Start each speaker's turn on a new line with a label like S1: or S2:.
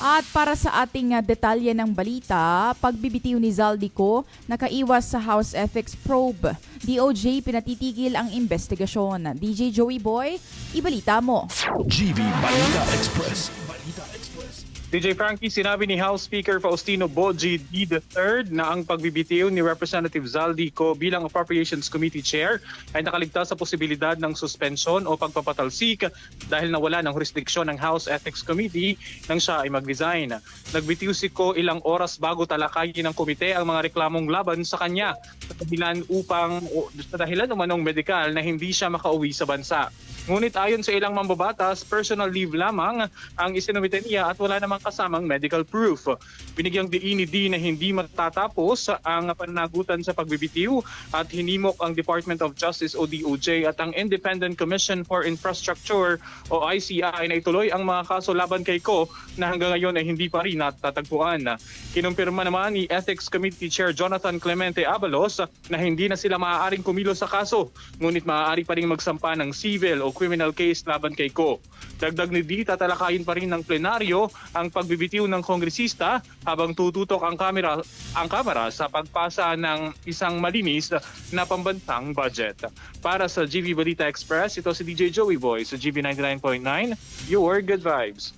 S1: At para sa ating uh, detalye ng balita, pagbibitiw ni Zaldico nakaiwas sa House Ethics Probe. DOJ pinatitigil ang investigasyon. DJ Joey Boy, ibalita mo.
S2: GV Balita Express.
S3: DJ Frankie, sinabi ni House Speaker Faustino Boji D. III na ang pagbibitiw ni Representative Zaldico bilang Appropriations Committee Chair ay nakaligtas sa posibilidad ng suspensyon o pagpapatalsik dahil nawala ng jurisdiksyon ng House Ethics Committee nang siya ay mag-resign. Nagbitiw si Ko ilang oras bago talakayin ng komite ang mga reklamong laban sa kanya sa dahilan upang sa dahilan umanong medikal na hindi siya makauwi sa bansa. Ngunit ayon sa ilang mambabatas, personal leave lamang ang isinumite niya at wala namang kasamang medical proof. Binigyang diin ni D na hindi matatapos ang pananagutan sa pagbibitiw at hinimok ang Department of Justice o DOJ at ang Independent Commission for Infrastructure o ICI na ituloy ang mga kaso laban kay Ko na hanggang ngayon ay hindi pa rin natatagpuan. Kinumpirma naman ni Ethics Committee Chair Jonathan Clemente Abalos na hindi na sila maaaring kumilos sa kaso, ngunit maaari pa rin magsampa ng civil o criminal case laban kay Ko. Dagdag ni D, tatalakayin pa rin ng plenaryo ang pagbibitiw ng kongresista habang tututok ang kamera, ang kamera sa pagpasa ng isang malinis na pambansang budget. Para sa GV Balita Express, ito si DJ Joey Boy sa GV 99.9, your good vibes.